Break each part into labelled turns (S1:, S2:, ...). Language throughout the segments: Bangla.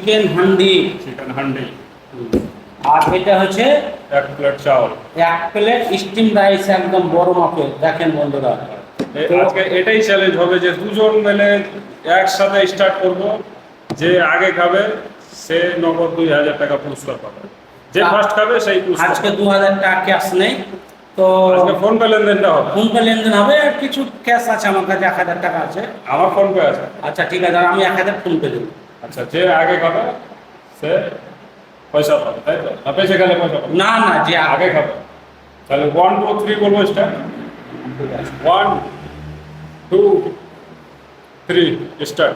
S1: চিকেন হান্ডি।
S2: চিকেন হান্ডি।
S1: আর এটা হচ্ছে
S2: এক প্লেট চাউল।
S1: এক প্লেট স্টিম রাইস একদম বড় মাপের। দেখেন বন্ধুরা।
S2: আজকে এটাই চ্যালেঞ্জ হবে যে দুজন মিলে একসাথে স্টার্ট করব যে আগে খাবে সে নগদ দুই হাজার টাকা পুরস্কার পাবে। যে ফার্স্ট খাবে সেই পুরস্কার
S1: আজকে। দু হাজার টাকা ক্যাশ নেই। তো
S2: আজকে ফোন পে লেনদেনটা হবে।
S1: ফোন পে লেনদেন হবে। আর কিছু ক্যাশ আছে আমার কাছে এক হাজার টাকা আছে।
S2: আমার ফোন পে আছে।
S1: আচ্ছা ঠিক আছে আমি এক হাজার ফোন পে দেবো।
S2: আচ্ছা যে আগে খাবে সে পয়সা পাবে তাই তো না পেছে গেলে পয়সা পাবে
S1: না না যে আগে
S2: আগে খাবে তাহলে ওয়ান টু থ্রি বলবো start one two three start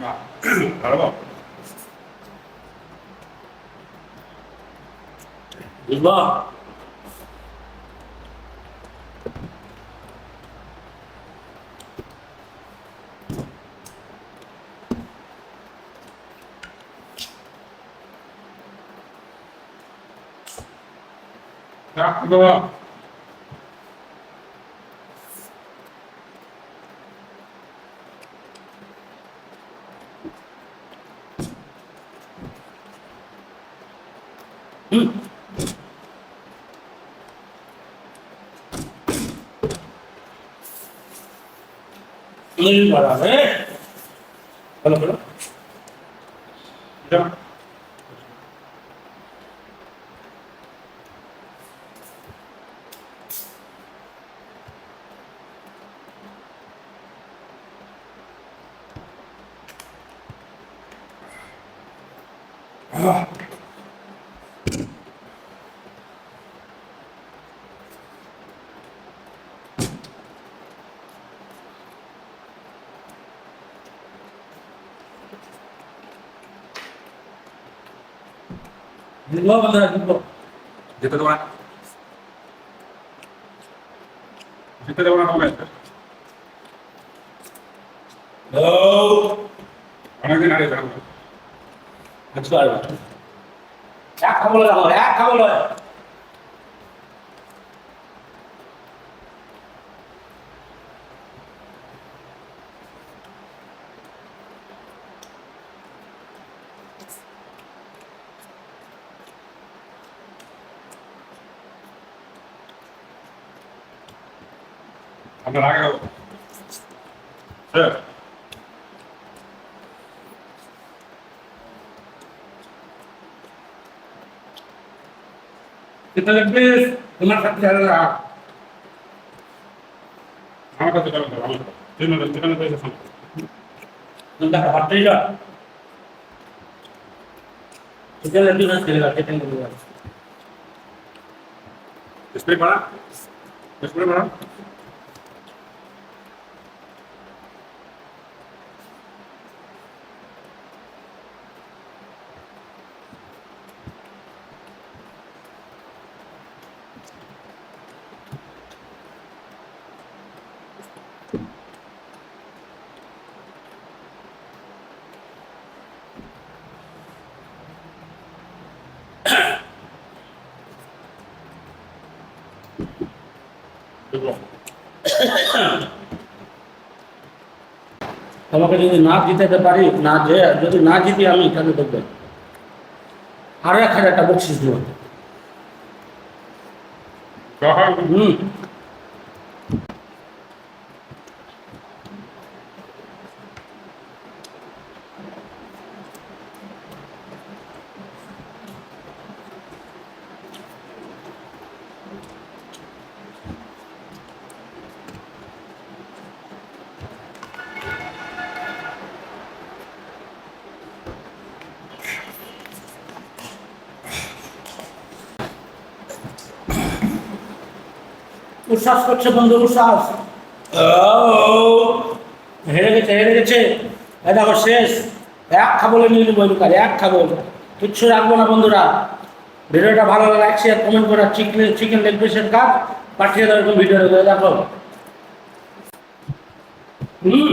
S2: が
S1: 現
S2: れ
S1: 今だか
S2: ら 음. 늘 바람에 별로 별로 그죠? 아.
S1: বুঝলো বন্ধুরা বুঝলো
S2: যেতে দেবো না যেতে দেবো না আমাকে অনেকদিন আগে যাবো
S1: আজকে আর এক খাবো লাগাও এক খাবো
S2: আপনার আগে যাবো স্যার
S1: কিতনে প্লিজ তোমার সাথে যারা
S2: আমার কাছে যাবেন আমার কাছে তিন হাজার তিন হাজার পয়সা সামনে
S1: तुमका हॉटेल का चिकन लड्डू ना चलेगा चिकन लड्डू का
S2: स्प्रे मारा स्प्रे
S1: তোমাকে যদি না জিতাতে পারি না যে যদি না জিতি আমি তাহলে দেখবেন আরও এক হাজার টাকা বকশিস দেবো। হুম। উচ্ছ্বাস করছে বন্ধু উচ্ছ্বাস। হেরে গেছে হেরে গেছে। এ দেখো শেষ। এক খাবলে নিয়ে নেব এবার এক খাবল। কিচ্ছু রাখব না বন্ধুরা। ভিডিওটা ভালো লাগছে লাইক শেয়ার কমেন্ট করে চিকেন চিকেন লেগ পিসের কাজ পাঠিয়ে দেওয়ার এরকম ভিডিও দেখো। হুম।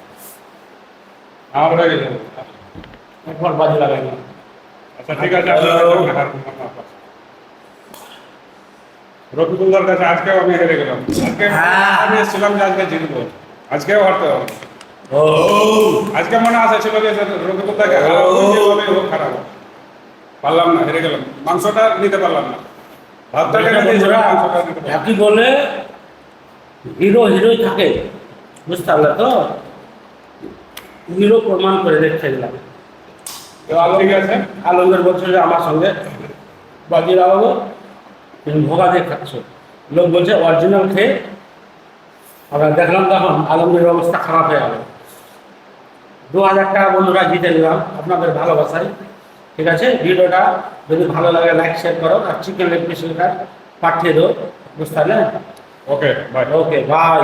S2: আমার গেছে।
S1: একবার বাজে লাগাই না
S2: আচ্ছা ঠিক আছে রফিকুল্লার কাছে আজকেও আমি হেরে গেলাম। আজকে
S1: হ্যাঁ।
S2: আমি এসেছিলাম যে আজকে জিতবো। আজকেও হারতে হবে।
S1: ও।
S2: আজকে মনে আছে ছিল যে হারাবো হোক হারাবো। পারলাম না হেরে গেলাম। মাংসটা নিতে পারলাম না। ভাতটা টেনে দিয়েছিলাম মাংসটা নিতে পারলাম না।
S1: একই বলে হিরো হিরোই থাকে। বুঝতে পারলে তো? হিরো প্রমাণ করে দেখতে গেলাম।
S2: ঠিক আছে?
S1: আলমদের বলছে যে আমার সঙ্গে। বাজি লাগাবো তুমি ভোগা দিয়ে খাচ্ছ লোক বলছে অরিজিনাল খেয়ে আমরা দেখলাম তখন আলমদের অবস্থা খারাপ হয়ে গেল। দু হাজার টাকা বন্ধুরা জিতে নিলাম। আপনাদের ভালোবাসায় ঠিক আছে? ভিডিওটা যদি ভালো লাগে লাইক শেয়ার করো। আর চিকেন লেগ পিস পাঠিয়ে দাও। বুঝতে পারলে
S2: ওকে বাই
S1: ওকে বাই